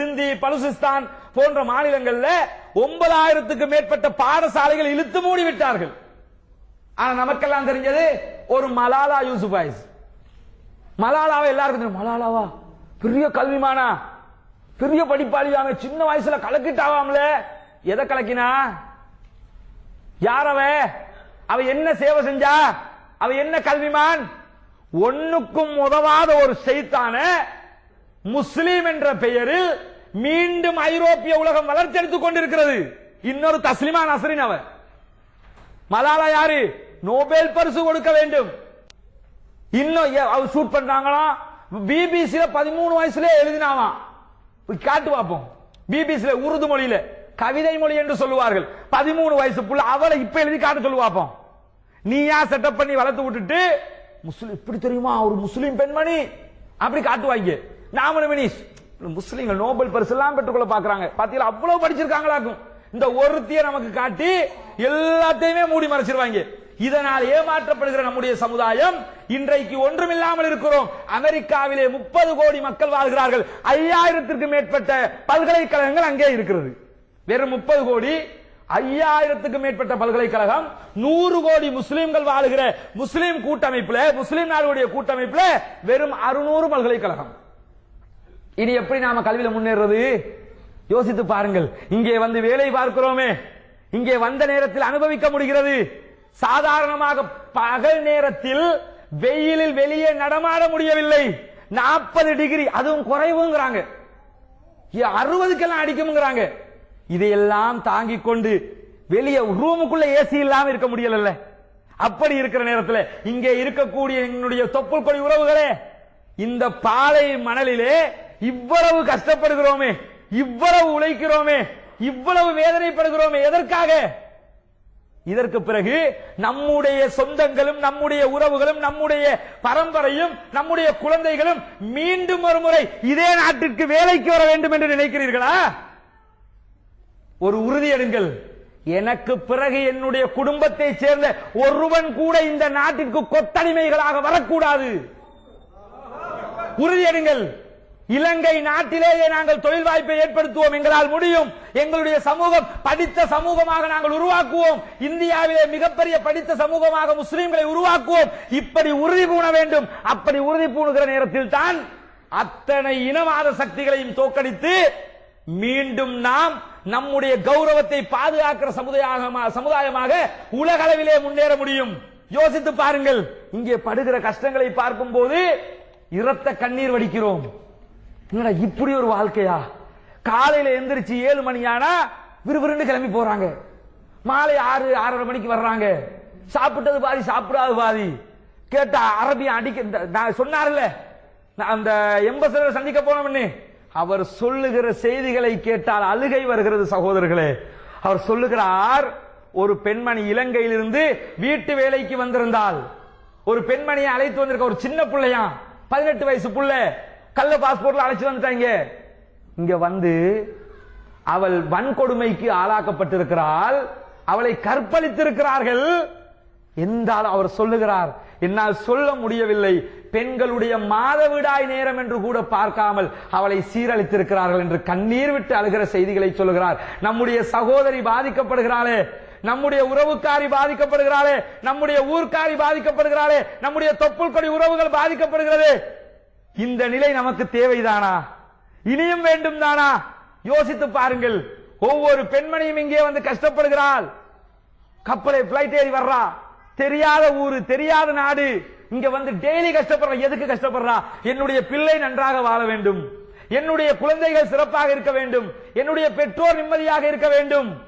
சிந்தி பலுசிஸ்தான் போன்ற மாநிலங்கள்ல ஒன்பதாயிரத்துக்கு மேற்பட்ட பாடசாலைகள் இழுத்து மூடி விட்டார்கள் ஆனா நமக்கெல்லாம் தெரிஞ்சது ஒரு மலாலா யூசுபாய்ஸ் மலாலாவை எல்லாருக்கும் தெரியும். மலாலாவா? பெரிய கல்விமானா? பெரிய படிப்பாளியாங்க சின்ன வயசுல கலக்கிட்டாவாம்ல. எதை கலக்கினா? யார் அவ அவ என்ன சேவை செஞ்சா? அவ என்ன கல்விமான்? ஒண்ணுக்கும் உதவாத ஒரு செய்தான முஸ்லீம் என்ற பெயரில் மீண்டும் ஐரோப்பிய உலகம் வளர்ச்சி எடுத்துக் கொண்டிருக்கிறது. இன்னொரு தஸ்லிமா நஸ்ரின் அவர். மலாலா யாரு? நோபேல் பரிசு கொடுக்க வேண்டும். இன்னும் ஷூட் பண்றாங்களா? பிபிசில பதிமூணு வயசுல எழுதினாவா போய் காட்டு பார்ப்போம். பிபிசில உருது மொழியில கவிதை மொழி என்று சொல்லுவார்கள். பதிமூணு வயசு புள்ள அவளை இப்ப எழுதி காட்டு சொல்லு பார்ப்போம். நீயா செட்டப் பண்ணி வளர்த்து விட்டுட்டு முஸ்லிம் இப்படி தெரியுமா? ஒரு முஸ்லிம் பெண்மணி? அப்படி காட்டுவாங்க நாமளும் மினிஷ் முஸ்லீம்கள் நோபல் பரிசு எல்லாம் பெற்றுக்கொள்ள பாக்குறாங்க பாத்தீங்களா அவ்வளவு படிச்சிருக்காங்களாக்கும். இந்த ஒருத்திய நமக்கு காட்டி எல்லாத்தையுமே மூடி மறைச்சிருவாங்க. இதனால் ஏமாற்றப்படுகிற நம்முடைய சமுதாயம் இன்றைக்கு ஒன்றுமில்லாமல் இருக்கிறோம். அமெரிக்காவிலே முப்பது கோடி மக்கள் வாழ்கிறார்கள். ஐயாயிரத்திற்கு மேற்பட்ட பல்கலைக்கழகங்கள் அங்கே இருக்கிறது. வெறும் முப்பது கோடி ஐயாயிரத்துக்கு மேற்பட்ட பல்கலைக்கழகம் நூறு கோடி முஸ்லிம்கள் வாழுகிற முஸ்லிம் கூட்டமைப்புல முஸ்லிம் நாடுடைய கூட்டமைப்புல வெறும் அறுநூறு பல்கலைக்கழகம். இனி எப்படி நாம கல்வியில முன்னேறது? யோசித்து பாருங்கள். இங்கே வந்து வேலை பார்க்கிறோமே. இங்கே வந்த நேரத்தில் அனுபவிக்க முடிகிறது. சாதாரணமாக பகல் நேரத்தில் வெயிலில் வெளியே நடமாட முடியவில்லை. நாற்பது டிகிரி அதுவும் குறைவுங்கிறாங்க. அறுபதுக்கெல்லாம் அடிக்கும்ங்கிறாங்க. இதையெல்லாம் தாங்கிக் கொண்டு வெளியே ரூமுக்குள்ள ஏசி இல்லாம இருக்க முடியல அப்படி இருக்கிற நேரத்தில் இங்கே இருக்கக்கூடிய என்னுடைய தொப்புள் கொடி உறவுகளே இந்த பாலை மணலிலே இவ்வளவு கஷ்டப்படுகிறோமே இவ்வளவு உழைக்கிறோமே இவ்வளவு வேதனைப்படுகிறோமே எதற்காக? இதற்கு பிறகு நம்முடைய சொந்தங்களும் நம்முடைய உறவுகளும் நம்முடைய பரம்பரையும் நம்முடைய குழந்தைகளும் மீண்டும் ஒரு முறை இதே நாட்டிற்கு வேலைக்கு வர வேண்டும் என்று நினைக்கிறீர்களா? ஒரு உறுதி எடுங்கள். எனக்கு பிறகு என்னுடைய குடும்பத்தைச் சேர்ந்த ஒருவன் கூட இந்த நாட்டிற்கு கொத்தடிமைகளாக வரக்கூடாது. உறுதியடுங்கள் இலங்கை நாட்டிலேயே நாங்கள் தொழில் வாய்ப்பை ஏற்படுத்துவோம் எங்களால் முடியும். எங்களுடைய சமூகம் படித்த சமூகமாக நாங்கள் உருவாக்குவோம். இந்தியாவிலே மிகப்பெரிய படித்த சமூகமாக முஸ்லீம்களை உருவாக்குவோம். இப்படி உறுதி பூண வேண்டும். அப்படி உறுதி பூணுகிற நேரத்தில் தான் அத்தனை இனவாத சக்திகளையும் தோக்கடித்து மீண்டும் நாம் நம்முடைய கௌரவத்தை பாதுகாக்கிற சமுதாயமாக சமுதாயமாக உலகளவிலே முன்னேற முடியும். யோசித்து பாருங்கள். இங்கே படுகிற கஷ்டங்களை பார்க்கும் போது இரத்த கண்ணீர் வடிக்கிறோம். என்னடா இப்படி ஒரு வாழ்க்கையா? காலையில எந்திரிச்சு ஏழு மணி ஆனா விறுவிறுன்னு கிளம்பி போறாங்க. மாலை ஆறு ஆறரை மணிக்கு வர்றாங்க. சாப்பிட்டது பாதி சாப்பிடாத பாதி. கேட்டா அரபியா அடிக்க நான் சொன்னார்ல நான் அந்த எம்பசடர் சந்திக்க போனோம்னு அவர் சொல்லுகிற செய்திகளை கேட்டால் அழுகை வருகிறது சகோதரர்களே. அவர் சொல்லுகிறார் ஒரு பெண்மணி இலங்கையிலிருந்து வீட்டு வேலைக்கு வந்திருந்தால் ஒரு பெண்மணியை அழைத்து வந்திருக்க ஒரு சின்ன பிள்ளையா பதினெட்டு வயசு பிள்ளை. கள்ள பாஸ்போர்ட்ல அழைச்சு வந்துட்டாங்க. இங்க வந்து அவள் வன்கொடுமைக்கு ஆளாக்கப்பட்டிருக்கிறாள். அவளை கற்பழித்திருக்கிறார்கள். என்றால் அவர் சொல்லுகிறார் என்னால் சொல்ல முடியவில்லை. பெண்களுடைய மாதவிடாய் நேரம் என்று கூட பார்க்காமல் அவளை சீரழித்திருக்கிறார்கள் என்று கண்ணீர் விட்டு அழுகிற செய்திகளை சொல்லுகிறார். நம்முடைய சகோதரி பாதிக்கப்படுகிறாளே நம்முடைய உறவுக்காரி பாதிக்கப்படுகிறாளே நம்முடைய ஊர்க்காரி பாதிக்கப்படுகிறாளே நம்முடைய தொப்புள் கொடி உறவுகள் பாதிக்கப்படுகிறது. இந்த நிலை நமக்கு தேவைதானா? இனியும் வேண்டும் தானா யோசித்து பாருங்கள். ஒவ்வொரு பெண்மணியும் இங்கே வந்து கஷ்டப்படுகிறாள். கப்பலை பிளைட் ஏறி வர்றா. தெரியாத ஊரு தெரியாத நாடு. இங்க வந்து டெய்லி கஷ்டப்படுற. எதுக்கு கஷ்டப்படுறா? என்னுடைய பிள்ளை நன்றாக வாழ வேண்டும். என்னுடைய குழந்தைகள் சிறப்பாக இருக்க வேண்டும். என்னுடைய பெற்றோர் நிம்மதியாக இருக்க வேண்டும்.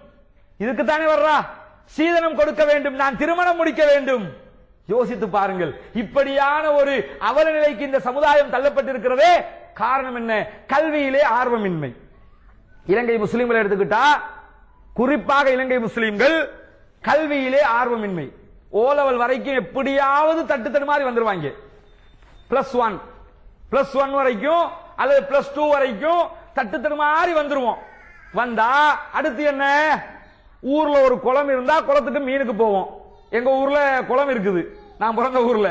இதுக்கு தானே வர்றா? சீதனம் கொடுக்க வேண்டும். நான் திருமணம் முடிக்க வேண்டும். யோசித்து பாருங்கள். இப்படியான ஒரு அவல நிலைக்கு இந்த சமுதாயம் தள்ளப்பட்டிருக்கிறதே காரணம் என்ன? கல்வியிலே ஆர்வமின்மை. இலங்கை முஸ்லீம்களை எடுத்துக்கிட்டா குறிப்பாக இலங்கை முஸ்லீம்கள் கல்வியிலே ஆர்வமின்மை. ஓ லெவல் வரைக்கும் எப்படியாவது தட்டு தட்டு மாதிரி வந்துருவாங்க. பிளஸ் ஒன் பிளஸ் ஒன் வரைக்கும் அல்லது பிளஸ் டூ வரைக்கும் தட்டு தட்டு மாதிரி வந்துருவோம். வந்தா அடுத்து என்ன? ஊர்ல ஒரு குளம் இருந்தா குளத்துக்கு மீனுக்கு போவோம். எங்க ஊர்ல குளம் இருக்குது. நான் பிறந்த ஊர்ல.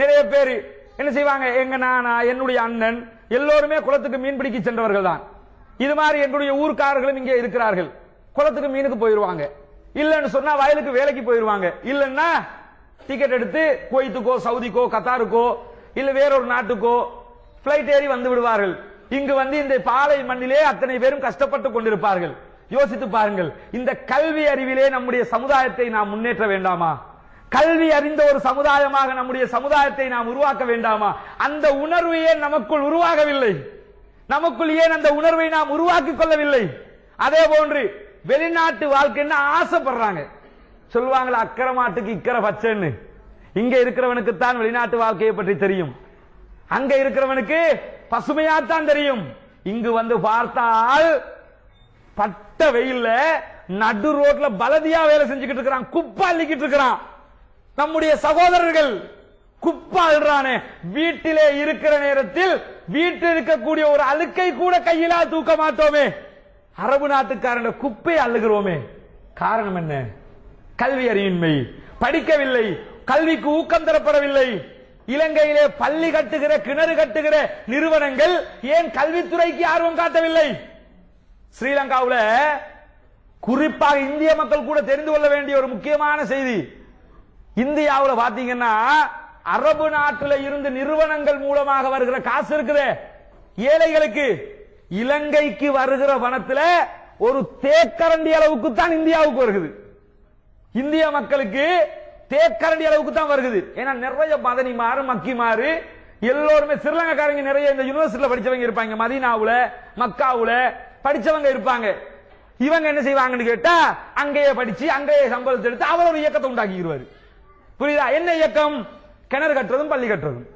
நிறைய பேர் என்ன செய்வாங்க? எங்க நானா என்னுடைய அண்ணன் எல்லோருமே குளத்துக்கு மீன் பிடிக்க சென்றவர்கள் தான். இது மாதிரி என்னுடைய ஊர்க்காரர்களும் இங்கே இருக்கிறார்கள். குளத்துக்கு மீனுக்கு போயிருவாங்க. இல்லைன்னு சொன்னா வயலுக்கு வேலைக்கு போயிருவாங்க. இல்லைன்னா டிக்கெட் எடுத்து குவைத்துக்கோ சவுதிக்கோ கத்தாருக்கோ இல்ல வேறொரு நாட்டுக்கோ பிளைட் ஏறி வந்து விடுவார்கள். இங்கு வந்து இந்த பாலை மண்ணிலே அத்தனை பேரும் கஷ்டப்பட்டு கொண்டிருப்பார்கள். யோசித்து பாருங்கள் இந்த கல்வி அறிவிலே நம்முடைய சமுதாயத்தை நாம் முன்னேற்ற வேண்டாமா? கல்வி அறிந்த ஒரு சமுதாயமாக நம்முடைய சமுதாயத்தை நாம் உருவாக்க வேண்டாமா? அந்த உணர்வு ஏன் நமக்குள் உருவாகவில்லை? நமக்குள் ஏன் அந்த உணர்வை நாம் உருவாக்கிக் கொள்ளவில்லை? அதே போன்று வெளிநாட்டு வாழ்க்கைன்னு ஆசைப்படுறாங்க. சொல்லுவாங்களா அக்கறை மாட்டுக்கு இக்கரை பச்சைன்னு. இங்க இருக்கிறவனுக்கு தான் வெளிநாட்டு வாழ்க்கையை பற்றி தெரியும். அங்க இருக்கிறவனுக்கு பசுமையாத்தான் தெரியும். இங்கு வந்து பார்த்தால் பட்ட வெயில்ல நடு ரோட்ல பலதியா வேலை செஞ்சுக்கிட்டு இருக்கிறான். குப்பை அள்ளிக்கிட்டு இருக்கிறான். நம்முடைய சகோதரர்கள் குப்பை அழுறானே வீட்டிலே இருக்கிற நேரத்தில் வீட்டில் இருக்கக்கூடிய ஒரு அழுக்கை கூட கையிலா தூக்க மாட்டோமே. அரபு நாட்டுக்காரன் குப்பை அள்ளுகிறோமே. காரணம் என்ன? கல்வி அறிவின்மை. படிக்கவில்லை. கல்விக்கு ஊக்கம் தரப்படவில்லை. இலங்கையிலே பள்ளி கட்டுகிற கிணறு கட்டுகிற நிறுவனங்கள் ஏன் கல்வித்துறைக்கு ஆர்வம் காட்டவில்லை? ஸ்ரீலங்காவில் குறிப்பாக இந்திய மக்கள் கூட தெரிந்து கொள்ள வேண்டிய ஒரு முக்கியமான செய்தி. இந்தியாவில் பாத்தீங்கன்னா அரபு நாட்டில் இருந்து நிறுவனங்கள் மூலமாக வருகிற காசு இருக்குதே. ஏழைகளுக்கு இலங்கைக்கு வருகிற வனத்தில் ஒரு தேக்கரண்டி அளவுக்கு தான் இந்தியாவுக்கு வருகிறது இந்திய மக்களுக்கு தேக்கரண்டி அளவுக்கு தான் வருகிறது ஏன்னா நிறைய மதனி மாறு மக்கி மாறு எல்லோருமே ஸ்ரீலங்காக்காரங்க நிறைய இந்த யூனிவர்சிட்டியில் படிச்சவங்க இருப்பாங்க. மதீனாவுல மக்காவுல படிச்சவங்க இருப்பாங்க. இவங்க என்ன செய்வாங்கன்னு கேட்டா அங்கேயே படிச்சு அங்கேயே சம்பளத்தை எடுத்து அவர் ஒரு இயக்கத்தை உண்டாக்கிடுவாரு புரியுதா? என்ன இயக்கம்? கிணறு கட்டுறதும் பள்ளி கட்டுறதும்.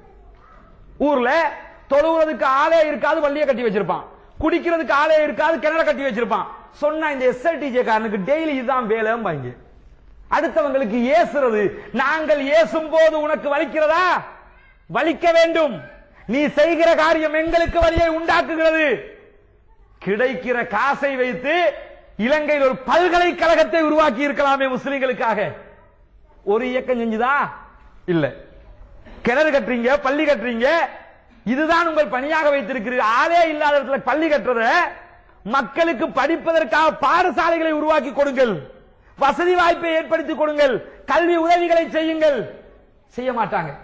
ஊர்ல தொழுவுறதுக்கு ஆளே இருக்காது பள்ளியை கட்டி வச்சிருப்பான். குடிக்கிறதுக்கு ஆளே இருக்காது கிணற கட்டி வச்சிருப்பான். சொன்னா இந்த எஸ்எல்டிஜே காரனுக்கு டெய்லி இதுதான் வேலைம்பாங்க. அடுத்தவங்களுக்கு ஏசுறது நாங்கள் ஏசும் போது உனக்கு வலிக்கிறதா? வலிக்க வேண்டும். நீ செய்கிற காரியம் எங்களுக்கு வழியை உண்டாக்குகிறது. கிடைக்கிற காசை வைத்து இலங்கையில் ஒரு பல்கலைக்கழகத்தை உருவாக்கி இருக்கலாமே முஸ்லிம்களுக்காக. ஒரு இயக்கம் செஞ்சுதா? இல்ல. கிணறு கட்டுறீங்க பள்ளி கட்டுறீங்க இதுதான் உங்கள் பணியாக வைத்திருக்கிறீர்கள் ஆளே இல்லாத இடத்துல பள்ளி கட்டுறத மக்களுக்கு படிப்பதற்காக பாடசாலைகளை உருவாக்கி கொடுங்கள். வசதி வாய்ப்பை ஏற்படுத்தி கொடுங்கள். கல்வி உதவிகளை செய்யுங்கள். செய்ய மாட்டாங்க.